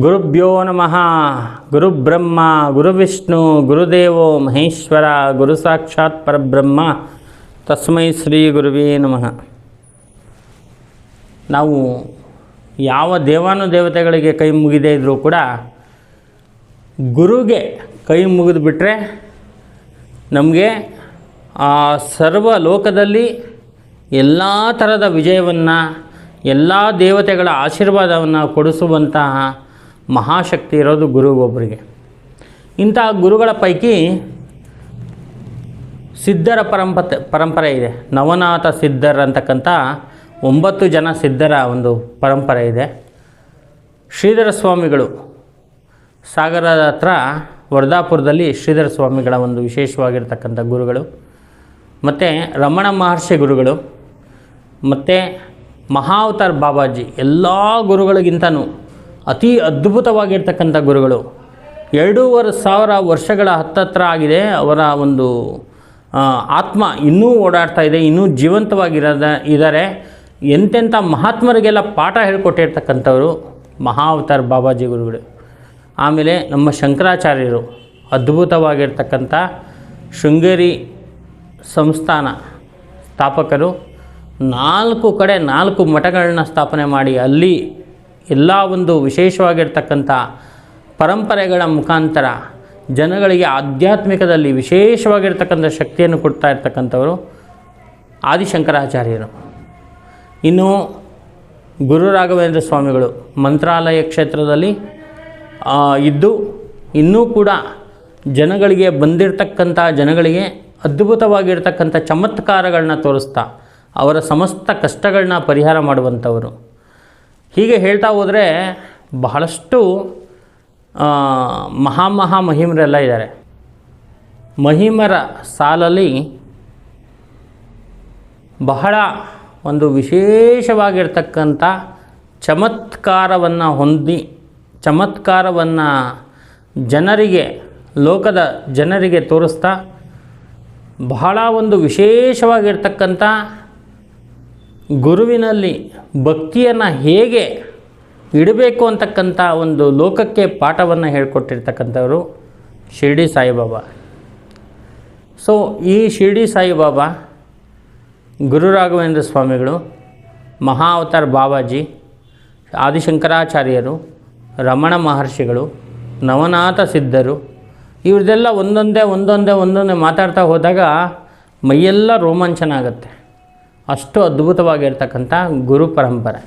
ಗುರುಭ್ಯೋ ನಮಃ. ಗುರುಬ್ರಹ್ಮ, ಗುರುವಿಷ್ಣು, ಗುರುದೇವೋ ಮಹೇಶ್ವರ ಗುರು ಸಾಕ್ಷಾತ್ ಪರಬ್ರಹ್ಮ. ತಸ್ಮೈ ಶ್ರೀ ಗುರುವೇ ನಮಃ. ನಾವು ಯಾವ ದೇವಾನುದೇವತೆಗಳಿಗೆ ಕೈ ಮುಗಿದೆ ಇದ್ದರೂ ಕೂಡ ಗುರುಗೆ ಕೈ ಮುಗಿದು ಬಿಟ್ಟರೆ ನಮಗೆ ಆ ಸರ್ವ ಲೋಕದಲ್ಲಿ ಎಲ್ಲ ಥರದ ವಿಜಯವನ್ನು, ಎಲ್ಲ ದೇವತೆಗಳ ಆಶೀರ್ವಾದವನ್ನು ಕೊಡಿಸುವಂತಹ ಮಹಾಶಕ್ತಿ ಇರೋದು ಗುರುಗೊಬ್ಬರಿಗೆ ಇಂಥ ಗುರುಗಳ ಪೈಕಿ ಸಿದ್ಧರ ಪರಂಪತೆ, ಪರಂಪರೆ ಇದೆ. ನವನಾಥ ಸಿದ್ಧರ್ ಅಂತಕ್ಕಂಥ ಒಂಬತ್ತು ಜನ ಸಿದ್ಧರ ಒಂದು ಪರಂಪರೆ ಇದೆ. ಶ್ರೀಧರ ಸ್ವಾಮಿಗಳು ಸಾಗರದ ಹತ್ರ ವರ್ಧಾಪುರದಲ್ಲಿ ಶ್ರೀಧರ ಸ್ವಾಮಿಗಳ ಒಂದು ವಿಶೇಷವಾಗಿರ್ತಕ್ಕಂಥ ಗುರುಗಳು. ಮತ್ತು ರಮಣ ಮಹರ್ಷಿ ಗುರುಗಳು. ಮತ್ತು ಮಹಾವತಾರ್ ಬಾಬಾಜಿ, ಎಲ್ಲ ಗುರುಗಳಿಗಿಂತನೂ ಅತಿ ಅದ್ಭುತವಾಗಿರ್ತಕ್ಕಂಥ ಗುರುಗಳು. ಎರಡೂವರೆ ಸಾವಿರ ವರ್ಷಗಳ ಹತ್ತತ್ರ ಆಗಿದೆ ಅವರ ಒಂದು ಆತ್ಮ ಇನ್ನೂ ಓಡಾಡ್ತಾ ಇದೆ, ಇನ್ನೂ ಜೀವಂತವಾಗಿರದ ಇದ್ದಾರೆ ಎಂತೆಂಥ ಮಹಾತ್ಮರಿಗೆಲ್ಲ ಪಾಠ ಹೇಳಿಕೊಟ್ಟಿರ್ತಕ್ಕಂಥವ್ರು ಮಹಾವತಾರ್ ಬಾಬಾಜಿ ಗುರುಗಳು. ಆಮೇಲೆ ನಮ್ಮ ಶಂಕರಾಚಾರ್ಯರು, ಅದ್ಭುತವಾಗಿರ್ತಕ್ಕಂಥ ಶೃಂಗೇರಿ ಸಂಸ್ಥಾನ ಸ್ಥಾಪಕರು, ನಾಲ್ಕು ಕಡೆ ನಾಲ್ಕು ಮಠಗಳನ್ನ ಸ್ಥಾಪನೆ ಮಾಡಿ ಅಲ್ಲಿ ಎಲ್ಲ ಒಂದು ವಿಶೇಷವಾಗಿರ್ತಕ್ಕಂಥ ಪರಂಪರೆಗಳ ಮುಖಾಂತರ ಜನಗಳಿಗೆ ಆಧ್ಯಾತ್ಮಿಕದಲ್ಲಿ ವಿಶೇಷವಾಗಿರ್ತಕ್ಕಂಥ ಶಕ್ತಿಯನ್ನು ಕೊಡ್ತಾ ಇರ್ತಕ್ಕಂಥವರು ಆದಿಶಂಕರಾಚಾರ್ಯರು. ಇನ್ನು ಗುರು ರಾಘವೇಂದ್ರ ಸ್ವಾಮಿಗಳು ಮಂತ್ರಾಲಯ ಕ್ಷೇತ್ರದಲ್ಲಿ ಇದ್ದು ಇನ್ನೂ ಕೂಡ ಜನಗಳಿಗೆ ಬಂದಿರತಕ್ಕಂಥ, ಜನಗಳಿಗೆ ಅದ್ಭುತವಾಗಿರ್ತಕ್ಕಂಥ ಚಮತ್ಕಾರಗಳನ್ನ ತೋರಿಸ್ತಾ ಅವರ ಸಮಸ್ತ ಕಷ್ಟಗಳನ್ನ ಪರಿಹಾರ ಮಾಡುವಂಥವರು. ಹೀಗೆ ಹೇಳ್ತಾ ಹೋದರೆ ಬಹಳಷ್ಟು ಮಹಾ ಮಹಾ ಮಹಿಮರೆಲ್ಲ ಇದ್ದಾರೆ. ಮಹಿಮರ ಸಾಲಲ್ಲಿ ಬಹಳ ಒಂದು ವಿಶೇಷವಾಗಿರ್ತಕ್ಕಂಥ ಚಮತ್ಕಾರವನ್ನು ಹೊಂದಿ, ಚಮತ್ಕಾರವನ್ನು ಜನರಿಗೆ, ಲೋಕದ ಜನರಿಗೆ ತೋರಿಸ್ತಾ ಬಹಳ ಒಂದು ವಿಶೇಷವಾಗಿರ್ತಕ್ಕಂಥ ಗುರುವಿನಲ್ಲಿ ಭಕ್ತಿಯನ್ನು ಹೇಗೆ ಇಡಬೇಕು ಅಂತಕ್ಕಂಥ ಒಂದು ಲೋಕಕ್ಕೆ ಪಾಠವನ್ನು ಹೇಳ್ಕೊಟ್ಟಿರ್ತಕ್ಕಂಥವರು ಶಿರ್ಡಿ ಸಾಯಿಬಾಬಾ. ಸೊ ಈ ಶಿರ್ಡಿ ಸಾಯಿಬಾಬಾ ಗುರು ರಾಘವೇಂದ್ರ ಸ್ವಾಮಿಗಳು, ಮಹಾ ಅವತಾರ್ ಬಾಬಾಜಿ, ಆದಿಶಂಕರಾಚಾರ್ಯರು, ರಮಣ ಮಹರ್ಷಿಗಳು, ನವನಾಥ ಸಿದ್ಧರು, ಇವ್ರದ್ದೆಲ್ಲ ಒಂದೊಂದೇ ಒಂದೊಂದೇ ಒಂದೊಂದೇ ಮಾತಾಡ್ತಾ ಹೋದಾಗ ಮೈಯೆಲ್ಲ ರೋಮಾಂಚನ ಆಗುತ್ತೆ. ಅಷ್ಟು ಅದ್ಭುತವಾಗಿರ್ತಕ್ಕಂಥ ಗುರು ಪರಂಪರೆ.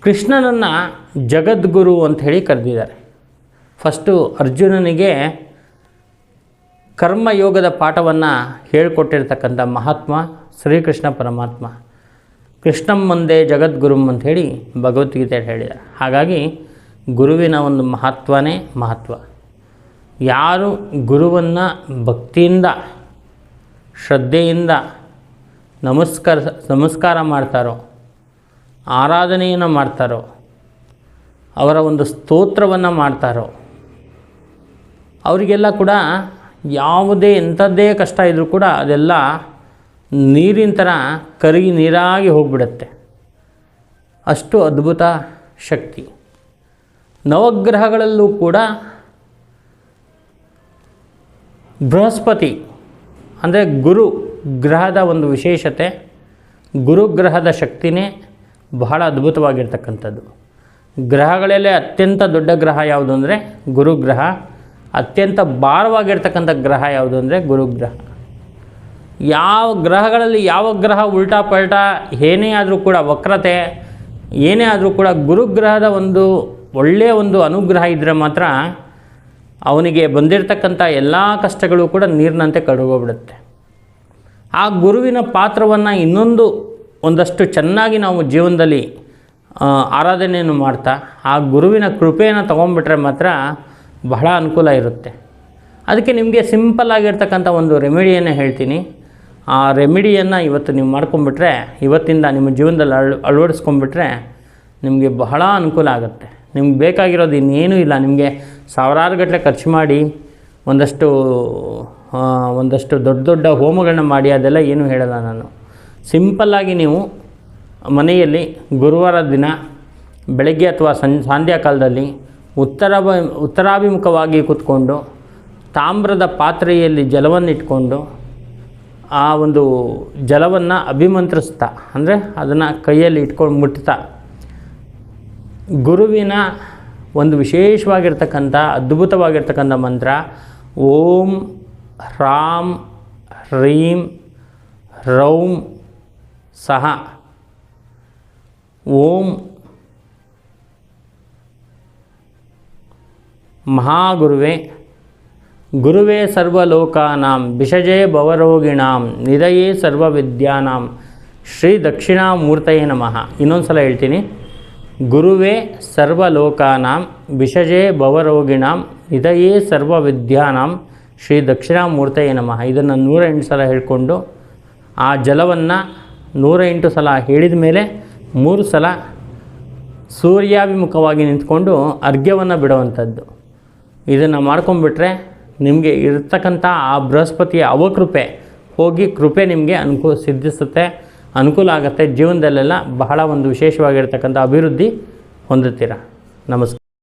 ಕೃಷ್ಣನನ್ನು ಜಗದ್ಗುರು ಅಂತ ಹೇಳಿ ಕರೆದಿದ್ದಾರೆ. ಫಸ್ಟು ಅರ್ಜುನನಿಗೆ ಕರ್ಮಯೋಗದ ಪಾಠವನ್ನು ಹೇಳಿಕೊಟ್ಟಿರ್ತಕ್ಕಂಥ ಮಹಾತ್ಮ ಶ್ರೀಕೃಷ್ಣ ಪರಮಾತ್ಮ. ಕೃಷ್ಣಂ ಮುಂದೆ ಜಗದ್ಗುರುಂ ಅಂಥೇಳಿ ಭಗವದ್ಗೀತೆಯಲ್ಲಿ ಹೇಳಿದ್ದಾರೆ. ಹಾಗಾಗಿ ಗುರುವಿನ ಒಂದು ಮಹತ್ವನೇ ಮಹತ್ವ. ಯಾರು ಗುರುವನ್ನು ಭಕ್ತಿಯಿಂದ ಶ್ರದ್ಧೆಯಿಂದ ನಮಸ್ಕಾರ ನಮಸ್ಕಾರ ಮಾಡ್ತಾರೋ, ಆರಾಧನೆಯನ್ನು ಮಾಡ್ತಾರೋ, ಅವರ ಒಂದು ಸ್ತೋತ್ರವನ್ನು ಮಾಡ್ತಾರೋ, ಅವರಿಗೆಲ್ಲ ಕೂಡ ಯಾವುದೇ ಎಂಥದ್ದೇ ಕಷ್ಟ ಇದ್ದರೂ ಕೂಡ ಅದೆಲ್ಲ ನೀರಿನ ಥರ ಕರಗಿ ನೀರಾಗಿ ಹೋಗಿಬಿಡುತ್ತೆ. ಅಷ್ಟು ಅದ್ಭುತ ಶಕ್ತಿ. ನವಗ್ರಹಗಳಲ್ಲೂ ಕೂಡ ಬೃಹಸ್ಪತಿ ಅಂದರೆ ಗುರು ಗ್ರಹದ ಒಂದು ವಿಶೇಷತೆ ಗುರುಗ್ರಹದ ಶಕ್ತಿನೇ ಬಹಳ ಅದ್ಭುತವಾಗಿರ್ತಕ್ಕಂಥದ್ದು. ಗ್ರಹಗಳಲ್ಲೇ ಅತ್ಯಂತ ದೊಡ್ಡ ಗ್ರಹ ಯಾವುದು ಅಂದರೆ ಗುರುಗ್ರಹ ಅತ್ಯಂತ ಭಾರವಾಗಿರ್ತಕ್ಕಂಥ ಗ್ರಹ ಯಾವುದು ಅಂದರೆ ಗುರುಗ್ರಹ ಯಾವ ಗ್ರಹಗಳಲ್ಲಿ ಯಾವ ಗ್ರಹ ಉಲ್ಟಾ ಪಲ್ಟಾ ಏನೇ ಆದರೂ ಕೂಡ ವಕ್ರತೆ, ಏನೇ ಆದರೂ ಕೂಡ ಗುರುಗ್ರಹದ ಒಂದು ಒಳ್ಳೆಯ ಒಂದು ಅನುಗ್ರಹ ಇದ್ದರೆ ಮಾತ್ರ ಅವನಿಗೆ ಬಂದಿರತಕ್ಕಂಥ ಎಲ್ಲ ಕಷ್ಟಗಳು ಕೂಡ ನೀರಿನಂತೆ ಕರಗೋಗ್ಬಿಡುತ್ತೆ. ಆ ಗುರುವಿನ ಪಾತ್ರವನ್ನು ಇನ್ನೊಂದು ಒಂದಷ್ಟು ಚೆನ್ನಾಗಿ ನಾವು ಜೀವನದಲ್ಲಿ ಆರಾಧನೆಯನ್ನು ಮಾಡ್ತಾ, ಆ ಗುರುವಿನ ಕೃಪೆಯನ್ನು ತೊಗೊಂಡ್ಬಿಟ್ರೆ ಮಾತ್ರ ಬಹಳ ಅನುಕೂಲ ಇರುತ್ತೆ. ಅದಕ್ಕೆ ನಿಮಗೆ ಸಿಂಪಲ್ ಆಗಿರ್ತಕ್ಕಂಥ ಒಂದು ರೆಮಿಡಿಯನ್ನು ಹೇಳ್ತೀನಿ. ಆ ರೆಮಿಡಿಯನ್ನು ಇವತ್ತು ನೀವು ಮಾಡ್ಕೊಂಬಿಟ್ರೆ ಇವತ್ತಿಂದ ನಿಮ್ಮ ಜೀವನದಲ್ಲಿ ಅಳ್ ಅಳವಡಿಸ್ಕೊಂಬಿಟ್ರೆ ನಿಮಗೆ ಬಹಳ ಅನುಕೂಲ ಆಗುತ್ತೆ. ನಿಮ್ಗೆ ಬೇಕಾಗಿರೋದು ಇನ್ನೇನೂ ಇಲ್ಲ. ನಿಮಗೆ ಸಾವಿರಾರು ಗಟ್ಟಲೆ ಖರ್ಚು ಮಾಡಿ ಒಂದಷ್ಟು ಒಂದಷ್ಟು ದೊಡ್ಡ ದೊಡ್ಡ ಹೋಮಗಳನ್ನ ಮಾಡಿ ಅದೆಲ್ಲ ಏನೂ ಹೇಳಲ್ಲ ನಾನು. ಸಿಂಪಲ್ಲಾಗಿ ನೀವು ಮನೆಯಲ್ಲಿ ಗುರುವಾರ ದಿನ ಬೆಳಗ್ಗೆ ಅಥವಾ ಸಂ ಕಾಲದಲ್ಲಿ ಉತ್ತರ ಉತ್ತರಾಭಿಮುಖವಾಗಿ ಕೂತ್ಕೊಂಡು ತಾಮ್ರದ ಪಾತ್ರೆಯಲ್ಲಿ ಜಲವನ್ನು ಇಟ್ಕೊಂಡು ಆ ಒಂದು ಜಲವನ್ನು ಅಭಿಮಂತ್ರಿಸ್ತಾ, ಅಂದರೆ ಅದನ್ನು ಕೈಯಲ್ಲಿ ಇಟ್ಕೊಂಡು ಮುಟ್ತಾ ಗುರುವಿನ ಒಂದು ವಿಶೇಷವಾಗಿರ್ತಕ್ಕಂಥ, ಅದ್ಭುತವಾಗಿರ್ತಕ್ಕಂಥ ಮಂತ್ರ, ಓಂ ರಾಮ್ ಹ್ರೀಂ ರೌಂ ಸಹ. ಓಂ ಮಹಾಗುರುವೆ, ಗುರುವೇ ಸರ್ವಲೋಕಾನಾಂ ವಿಷಜೇ ಭವರೋಗಿಣಾಂ ನಿಧಯೇ ಸರ್ವವಿದ್ಯಾನಾಂ, ಶ್ರೀ ದಕ್ಷಿಣಾಮೂರ್ತಯೇ ನಮಃ. ಇನ್ನೊಂದು ಸಲ ಹೇಳ್ತೀನಿ. ಗುರುವೇ ಸರ್ವಲೋಕಾನಾಂ ವಿಷಜೇ ಭವರೋಗಿಣಾಂ ಇದಯೇ ಸರ್ವವಿದ್ಯಾನಾಂ ಶ್ರೀ ದಕ್ಷಿಣಾಮೂರ್ತಯ್ಯ ನಮಃ. ಇದನ್ನು ನೂರ ಎಂಟು ಸಲ ಹೇಳಿಕೊಂಡು ಆ ಜಲವನ್ನು ನೂರ ಎಂಟು ಸಲ ಹೇಳಿದ ಮೇಲೆ ಮೂರು ಸಲ ಸೂರ್ಯಾಭಿಮುಖವಾಗಿ ನಿಂತ್ಕೊಂಡು ಅರ್ಘ್ಯವನ್ನು ಬಿಡುವಂಥದ್ದು. ಇದನ್ನು ಮಾಡ್ಕೊಂಬಿಟ್ರೆ ನಿಮಗೆ ಇರ್ತಕ್ಕಂಥ ಆ ಬೃಹಸ್ಪತಿಯ ಅವಕೃಪೆ ಹೋಗಿ ಕೃಪೆ ನಿಮಗೆ ಅನುಕೂಲ ಸಿದ್ಧಿಸುತ್ತೆ. ಅನುಕೂಲ ಆಗುತ್ತೆ ಜೀವನದಲ್ಲೆಲ್ಲ ಬಹಳ ಒಂದು ವಿಶೇಷವಾಗಿರ್ತಕ್ಕಂಥ ಅಭಿವೃದ್ಧಿ ಹೊಂದುತ್ತೀರ. ನಮಸ್ಕಾರ.